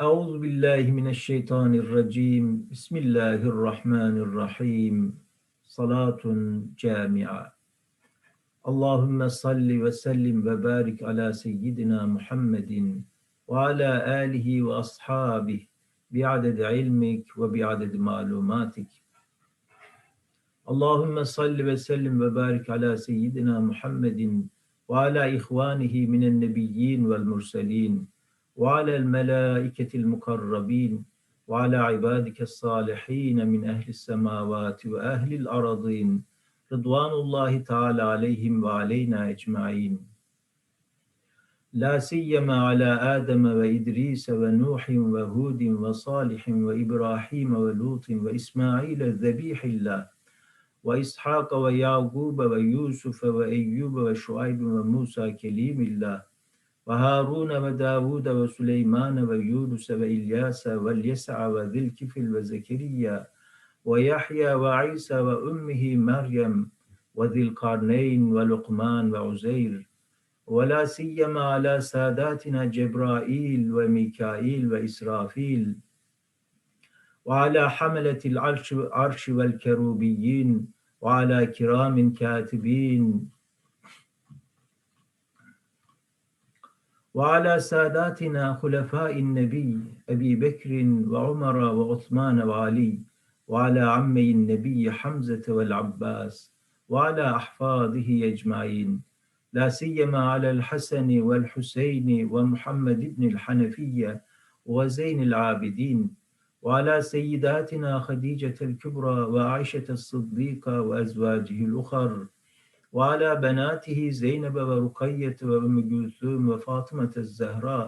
Euzu billahi mineşşeytanirracim. Bismillahirrahmanirrahim. Salatun cami'a. Allahümme salli ve sellim ve barik ala seyyidina Muhammedin ve ala alihi ve ashabih bi'adedi ilmik ve bi'adedi malumatik. Allahümme salli ve sellim ve barik ala seyyidina Muhammedin ve ala ihvanihi minen nebiyyin vel murselin ve alel melâiketil mukarrabin ve ala ibadikes salihin min ehlis semavati ve ehlil aradin rıdvanullahi teala aleyhim ve aleyna ecmain. La siyyema ala Adem ve İdris ve Nuh ve Hud ve Salih ve İbrahim ve Lut ve İsmail zebihillah ve İshak ve Yaqub ve Yusuf ve Eyyub ve Şuayb ve Musa kelimillah ve Harun ve Davud ve Süleyman ve Yunus ve İlyas ve Yes'a ve Zilkifil ve Zekeriya ve Yahya ve İsa ve ummihi Meryem ve Zilkarneyn ve Lukman ve Uzeyr ve la siyyema ala sadatina Cebrail ve Mikail ve İsrafil ve ala hameletil arş, arş vel kerubiyyin ve ala kiramin katibin ve ala sadatina hulefâin nebi Ebi Bekrin ve Umar ve Osman ve Ali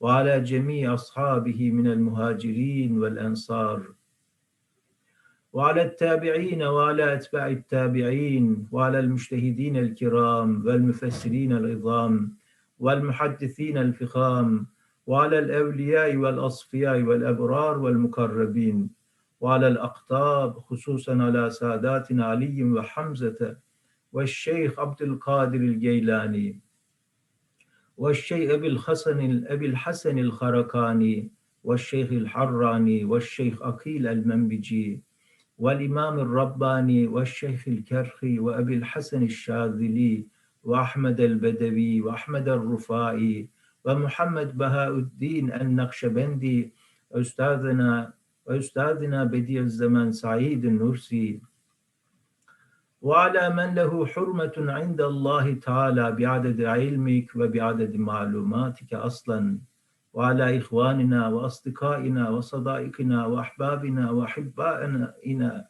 ve ala ammeyin nebi Hamze vel Abbas ve ala ahfadihi ecmain la siyyema alel Haseni vel Hüseyni ve Muhammed ibnil Hanefiye ve Zeynil Abidin ve ala seyyidatina والشيخ عبد القادر الجيلاني والشيخ أبي الحسن أبي الحسن الخرقاني والشيخ الحراني والشيخ أقيل المنبجي والإمام الرباني والشيخ الكرخي وأبي الحسن الشاذلي وأحمد البدوي وأحمد الرفاعي ومحمد بهاء الدين النقشبندي أستاذنا وأستاذنا بديع الزمان سعيد النورسي وعلى من له حرمة عند الله تعالى بعدد علمك وبعدد معلوماتك أصلا. وعلى إخواننا وأصدقائنا وصدائقنا وأحبابنا وأحبائنا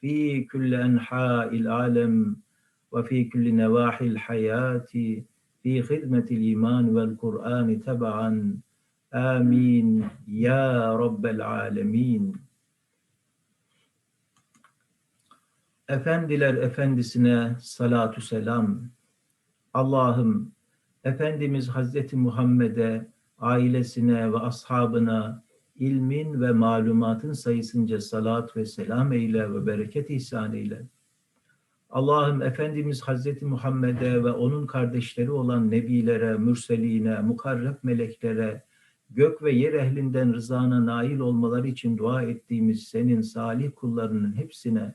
في كل أنحاء العالم وفي كل نواحي الحياة في خدمة الإيمان والقرآن تبعا. آمين. يا رب العالمين. Efendiler efendisine salatu selam. Allah'ım Efendimiz Hazreti Muhammed'e, ailesine ve ashabına ilmin ve malumatın sayısınca salat ve selam eyle ve bereket ihsan eyle. Allah'ım Efendimiz Hazreti Muhammed'e ve onun kardeşleri olan nebilere, mürseline, mukarreb meleklere, gök ve yer ehlinden rızana nail olmaları için dua ettiğimiz senin salih kullarının hepsine,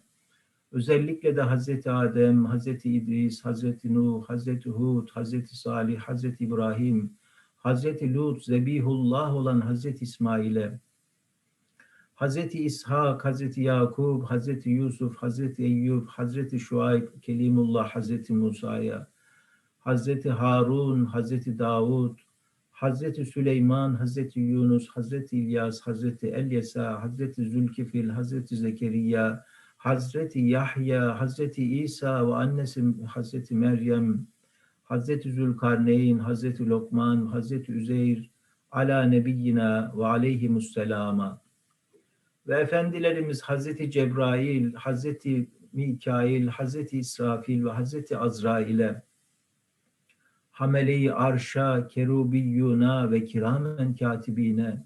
Özellikle de Hazreti Adem, Hazreti İdris, Hazreti Nuh, Hazreti Hud, Hazreti Salih, Hazreti İbrahim, Hazreti Lut, Zebihullah olan Hazreti İsmail'e, Hazreti İshak, Hazreti Yakub, Hazreti Yusuf, Hazreti Eyyub, Hazreti Şuayb, Kelimullah, Hazreti Musa'ya, Hazreti Harun, Hazreti Davud, Hazreti Süleyman, Hazreti Yunus, Hazreti İlyas, Hazreti Elyesa, Hazreti Zülkifil, Hazreti Zekeriya, Hazreti Yahya, Hazreti İsa ve annesi Hazreti Meryem, Hazreti Zülkarneyn, Hazreti Lokman, Hazreti Üzeyr, ala nebiyyina ve aleyhimusselama. Ve efendilerimiz Hazreti Cebrail, Hazreti Mikail, Hazreti İsrafil ve Hazreti Azrail'e, Hamele-i Arş'a, Kerubiyyuna ve Kiramen Katibine,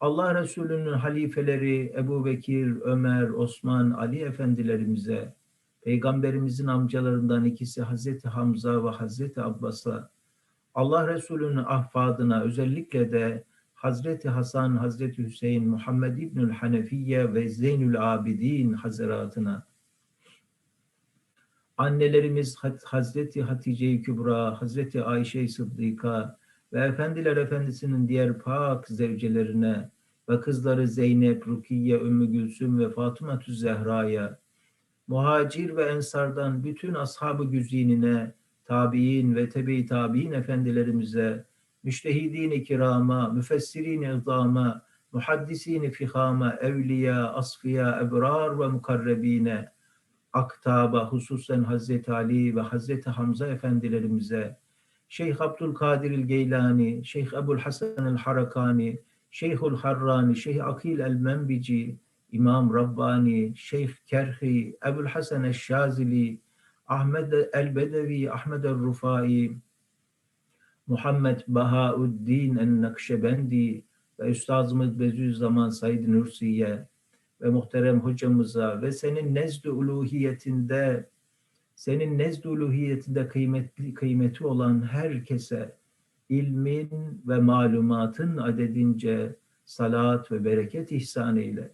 Allah Resulü'nün halifeleri Ebu Bekir, Ömer, Osman, Ali efendilerimize, Peygamberimizin amcalarından ikisi Hazreti Hamza ve Hazreti Abbas'a, Allah Resulü'nün ahfadına özellikle de Hazreti Hasan, Hazreti Hüseyin, Muhammed İbnül Hanefiye ve Zeynül Abidin Hazretine, annelerimiz Hazreti Hatice-i Kübra, Hazreti Ayşe-i Sıddika ve Efendiler Efendisi'nin diğer pak zevcelerine ve kızları Zeynep, Rukiye, Ümmü Gülsüm ve Fatıma Zehra'ya, muhacir ve ensardan bütün ashab-ı güzinine, tabi'in ve tebe-i tabi'in efendilerimize, müştehidin-i kirama, müfessirin-i izama, muhaddisini fihama, evliya, asfiya, ebrar ve mukarrebine, aktaba, hususen Hazreti Ali ve Hazreti Hamza efendilerimize, Şeyh Abdülkadir el-Geylani, Şeyh Ebul Hasan el-Harakani, Şeyhul Harrani, Şeyh Akil el-Menbici, İmam Rabbani, Şeyh Kerhi, Ebul Hasan el-Şazili, Ahmed el-Bedevi, Ahmed el-Rufai, Muhammed Bahauddin el-Nakşebendi ve Üstazımız Bediüzzaman Said Nursi'ye ve muhterem hocamıza ve senin nezd-i uluhiyetinde senin nezd-i uluhiyetinde kıymetli kıymeti olan herkese ilmin ve malumatın adedince salat ve bereket ihsan eyle.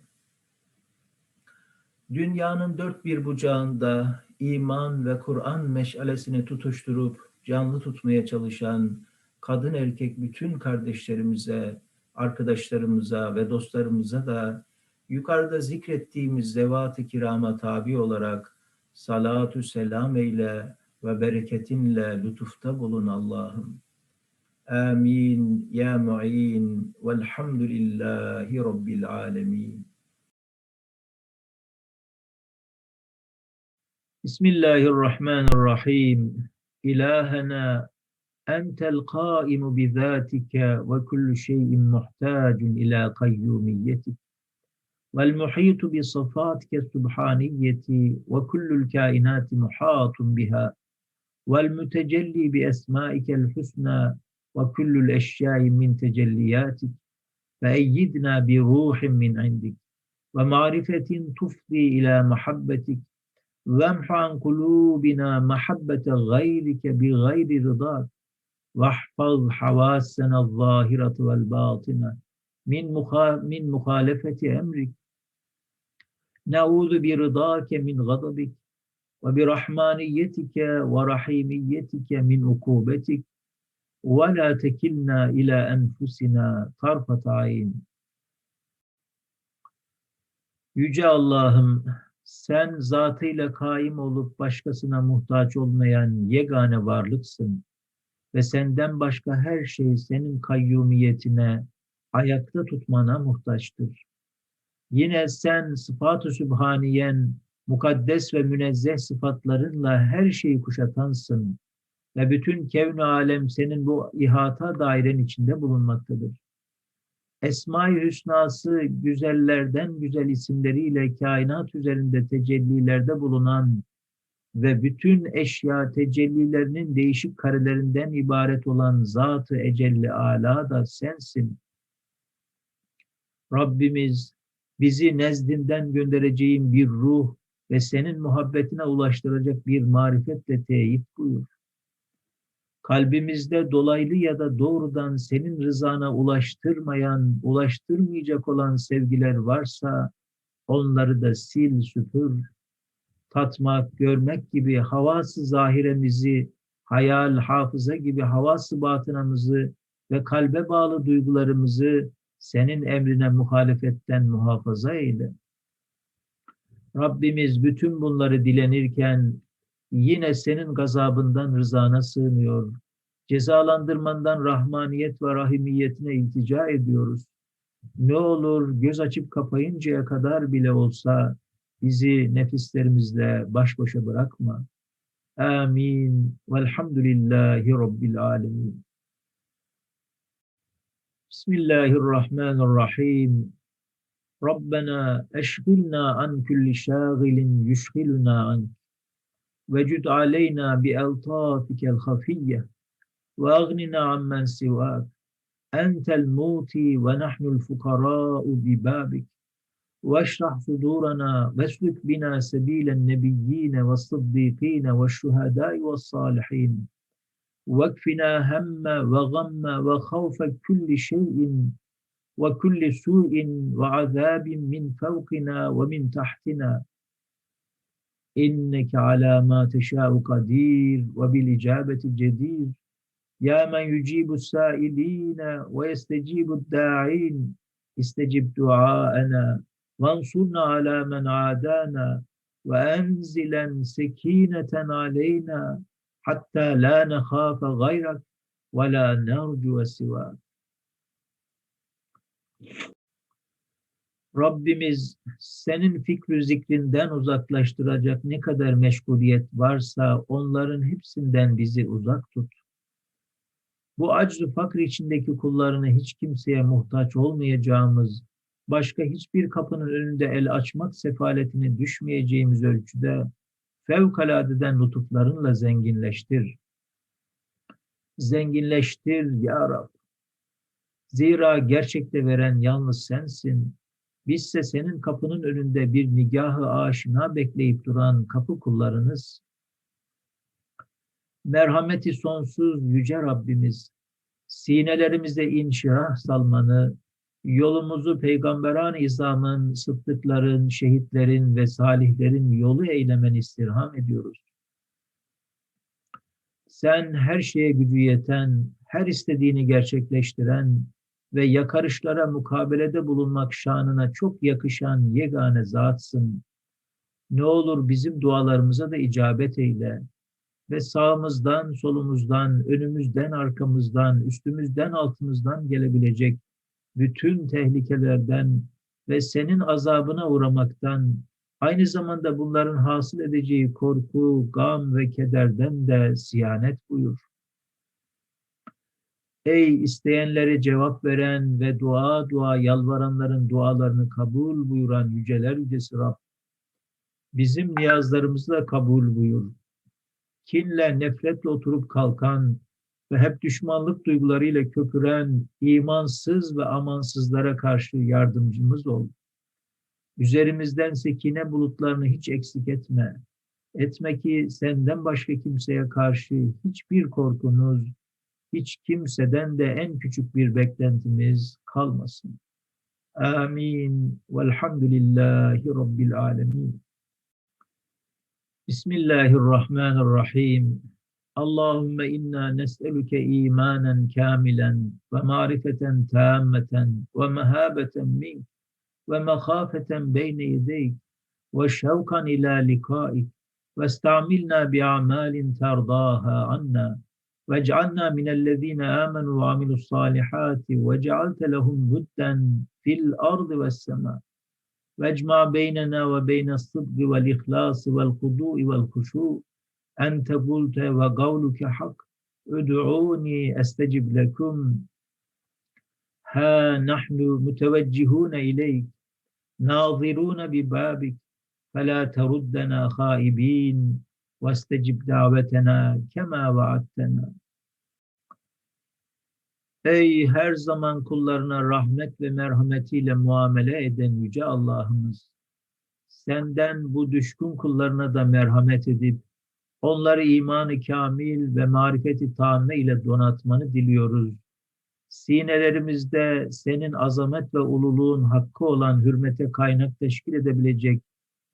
Dünyanın dört bir bucağında iman ve Kur'an meşalesini tutuşturup canlı tutmaya çalışan kadın erkek bütün kardeşlerimize, arkadaşlarımıza ve dostlarımıza da yukarıda zikrettiğimiz zevat-ı kirama tabi olarak salatü selam eyle ve bereketinle lütufta bulun Allah'ım. Amin ya mu'in velhamdülillahi rabbil alemin. Bismillahirrahmanirrahim. İlahena entel kaimu bizatike ve kullu şeyin muhtacun ila kayyumiyetik. والمحيط بصفاتك السبحانية وكل الكائنات محاط بها والمتجلي بأسمائك الحسنى وكل الأشياء من تجلياتك. فأيدنا بروح من عندك ومعرفة تفضي إلى محبتك وامح عن قلوبنا محبة غيرك بغير رضاك. واحفظ حواسنا الظاهرة والباطنة من مخالفة أمرك. Nauzu bi rıdake min gadabik ve bi rahmaniyetike ve rahimiyetike min ukubetik ve la tekilna ila enfusina tarfat ayn. Yüce Allah'ım sen zatıyla kaim olup başkasına muhtaç olmayan yegane varlıksın ve senden başka her şey senin kayyumiyetine, ayakta tutmana muhtaçtır. Yine sen sıfat-ı sübhaniyen, mukaddes ve münezzeh sıfatlarınla her şeyi kuşatansın ve bütün kevn alem senin bu ihata dairen içinde bulunmaktadır. Esma-i Hüsnası güzellerden güzel isimleriyle kainat üzerinde tecellilerde bulunan ve bütün eşya tecellilerinin değişik karelerinden ibaret olan Zat-ı Ecelli Ala da sensin. Rabbimiz bizi nezdinden göndereceğin bir ruh ve senin muhabbetine ulaştıracak bir marifetle teyit buyur. Kalbimizde dolaylı ya da doğrudan senin rızana ulaştırmayan, ulaştırmayacak olan sevgiler varsa onları da sil süpür. Tatmak, görmek gibi havası zahiremizi, hayal, hafıza gibi havası batınamızı ve kalbe bağlı duygularımızı senin emrine muhalefetten muhafaza eyle. Rabbimiz bütün bunları dilenirken yine senin gazabından rızana sığınıyor. Cezalandırmandan rahmaniyet ve rahimiyetine iltica ediyoruz. Ne olur göz açıp kapayıncaya kadar bile olsa bizi nefislerimizle baş başa bırakma. Amin. Velhamdülillahi Rabbil alemin. بسم الله الرحمن الرحيم. ربنا أشغلنا عن كل شاغل يشغلنا عنك. وجد علينا بألطافك الخفية وأغننا عمن سواك. أنت الموتي ونحن الفقراء ببابك. واشرح صدورنا واسلك بنا سبيل النبيين والصديقين والشهداء والصالحين. وَكْفِنَا هَمَّ وَغَمَّ وَخَوْفَ كُلِّ شَيْءٍ وكل سوء وعذاب من فوقنا ومن تحتنا. إنك على ما تشاء قدير وبالإجابة جدير. يا من يجيب السائلين ويستجيب الداعين. استجب دعاءنا وانصرنا على من عادانا. وأنزلا سكينة علينا. hatta la nekhafe gayrak ve la nercu sivak. Rabbimiz senin fikri zikrinden uzaklaştıracak ne kadar meşguliyet varsa onların hepsinden bizi uzak tut. Bu aczu fakr içindeki kullarını hiç kimseye muhtaç olmayacağımız, başka hiçbir kapının önünde el açmak sefaletine düşmeyeceğimiz ölçüde fevkaladeden lütuflarınla zenginleştir. Zenginleştir ya Rab. Zira gerçekte veren yalnız sensin. Bizse senin kapının önünde bir nigahı aşina bekleyip duran kapı kullarınız. Merhameti sonsuz yüce Rabbimiz, sinelerimizde inşirah salmanı, yolumuzu peygamberan izamın, sıddıkların, şehitlerin ve salihlerin yolu eylemen istirham ediyoruz. Sen her şeye gücü yeten, her istediğini gerçekleştiren ve yakarışlara mukabelede bulunmak şanına çok yakışan yegane zatsın. Ne olur bizim dualarımıza da icabet eyle ve sağımızdan, solumuzdan, önümüzden, arkamızdan, üstümüzden, altımızdan gelebilecek bütün tehlikelerden ve senin azabına uğramaktan, aynı zamanda bunların hasıl edeceği korku, gam ve kederden de siyanet buyur. Ey isteyenlere cevap veren ve dua dua yalvaranların dualarını kabul buyuran yüceler yücesi Rab, bizim niyazlarımızı da kabul buyur. Kinle, nefretle oturup kalkan ve hep düşmanlık duygularıyla köpüren imansız ve amansızlara karşı yardımcımız ol. Üzerimizden sekine bulutlarını hiç eksik etme. Etme ki senden başka kimseye karşı hiçbir korkumuz, hiç kimseden de en küçük bir beklentimiz kalmasın. Amin. Velhamdülillahi Rabbil alemin. Bismillahirrahmanirrahim. اللهم إنا نسألك إيمانا كاملا ومعرفة تامة ومهابة منك ومخافة بين يديك وشوقا إلى لقائك. واستعملنا بأعمال ترضاها عنا. واجعلنا من الذين آمنوا وعملوا الصالحات وجعلت لهم ودا في الأرض والسماء. واجمع بيننا وبين الصدق والإخلاص والخضوع والخشوع. ente bulte ve gavluke hak. Üd'uni estecib lekum. Ha nahnu muteveccihune ileyk. Nazirune bi babik. Fela teruddena haibin vestecib davetena kema vaattena Ey her zaman kullarına rahmet ve merhametiyle muamele eden Yüce Allah'ımız, senden bu düşkün kullarına da merhamet edip, onları imanı kamil ve marifeti tamme ile donatmanı diliyoruz. Sinelerimizde senin azamet ve ululuğun hakkı olan hürmete kaynak teşkil edebilecek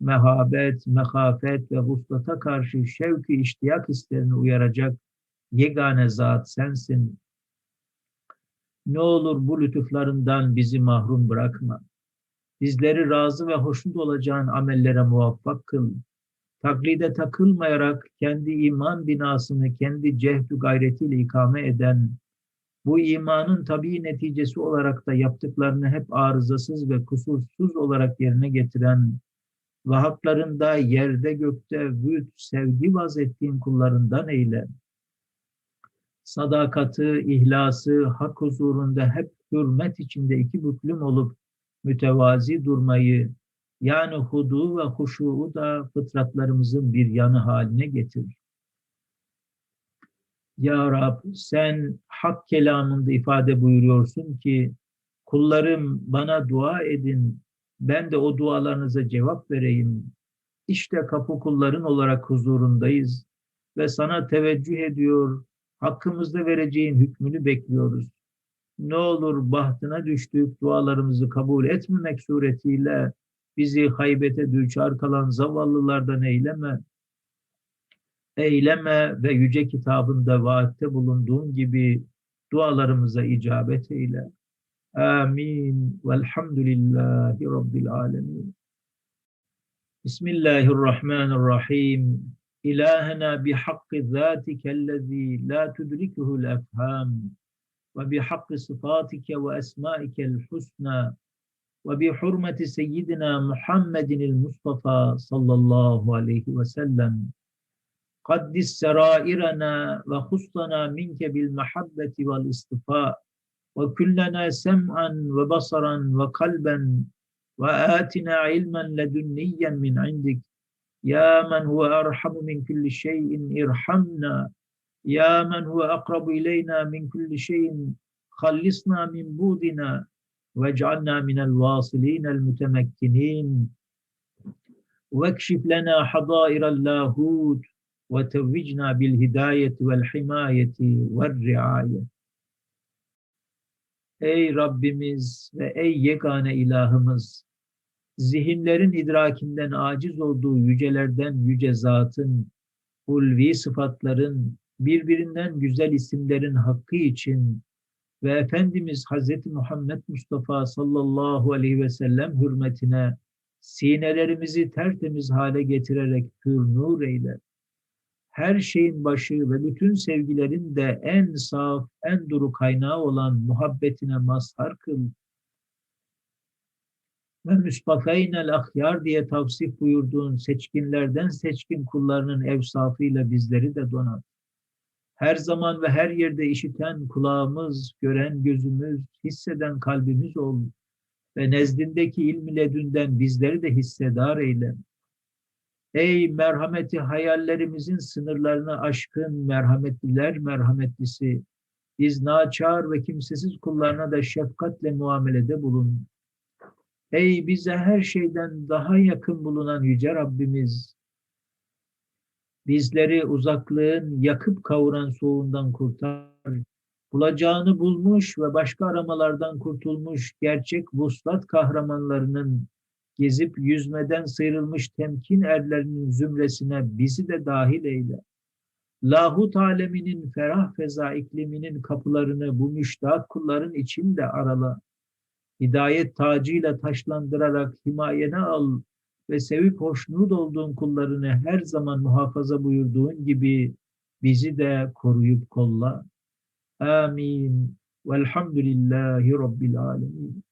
mehabet, mehafet ve vuslata karşı şevki iştiyak hislerini uyaracak yegane zat sensin. Ne olur bu lütuflarından bizi mahrum bırakma. Bizleri razı ve hoşnut olacağın amellere muvaffak kıl. Taklide takılmayarak kendi iman binasını kendi cehdü gayretiyle ikame eden, bu imanın tabii neticesi olarak da yaptıklarını hep arızasız ve kusursuz olarak yerine getiren ve haklarında yerde gökte vüt sevgi vaz ettiğin kullarından eyle. Sadakati, ihlası, hak huzurunda hep hürmet içinde iki büklüm olup mütevazi durmayı, yani hudu ve huşuğu da fıtratlarımızın bir yanı haline getir. Ya Rab sen hak kelamında ifade buyuruyorsun ki kullarım bana dua edin ben de o dualarınıza cevap vereyim. İşte kapı kulların olarak huzurundayız ve sana teveccüh ediyor, hakkımızda vereceğin hükmünü bekliyoruz. Ne olur bahtına düştük, dualarımızı kabul etmemek suretiyle bizi haybete düçar kalan zavallılardan eyleme. Eyleme ve yüce kitabında vaatte bulunduğun gibi dualarımıza icabet eyle. Amin. Velhamdülillahi Rabbil alemin. Bismillahirrahmanirrahim. İlahena bihakkı zâtikellezî la tudrikuhul efham ve bihakkı sıfatike ve esmaikel husna ve bi hurmeti seyyidina Muhammedin Mustafa sallallahu aleyhi ve sellem Kaddis serairena ve huslana minke bil mahabbeti vel istifa ve kullena sem'an ve basaran ve kalben ve atina ilmen ledünniyen min indik ya men huve erhamu min kulli şeyin irhamna ya men huve akrabu ileyna min kulli şeyin hallisna min budina وَاجْعَلْنَا مِنَ الْوَاصِلِينَ الْمُتَمَكِّنِينَ وَاكْشِفْ لَنَا حَضَائِرَ اللاهوت وَتَوِّجْنَا بِالْهِدَايَةِ وَالْحِمَايَةِ وَالرِّعَايَةِ Ey Rabbimiz ve ey yegane ilahımız! Zihinlerin idrakinden aciz olduğu yücelerden yüce zatın, ulvi sıfatların, birbirinden güzel isimlerin hakkı için ve Efendimiz Hazreti Muhammed Mustafa sallallahu aleyhi ve sellem hürmetine sinelerimizi tertemiz hale getirerek pür nur eyle. Her şeyin başı ve bütün sevgilerin de en saf, en duru kaynağı olan muhabbetine mazhar kıl. Ve müspafaynel ahyar diye tavsif buyurduğun seçkinlerden seçkin kullarının evsafıyla bizleri de donat her zaman ve her yerde işiten kulağımız, gören gözümüz, hisseden kalbimiz ol ve nezdindeki ilmi ledünden bizleri de hissedar eyle. Ey merhameti hayallerimizin sınırlarını aşkın merhametliler merhametlisi, biz naçar ve kimsesiz kullarına da şefkatle muamelede bulun. Ey bize her şeyden daha yakın bulunan Yüce Rabbimiz, Bizleri uzaklığın yakıp kavuran soğuğundan kurtar. Bulacağını bulmuş ve başka aramalardan kurtulmuş gerçek vuslat kahramanlarının gezip yüzmeden sıyrılmış temkin erlerinin zümresine bizi de dahil eyle. Lahut aleminin ferah feza ikliminin kapılarını bu müştak kulların içinde arala. Hidayet tacıyla taşlandırarak himayene al ve sevip hoşnut olduğun kullarını her zaman muhafaza buyurduğun gibi bizi de koruyup kolla. Amin. Velhamdülillahi Rabbil Alemin.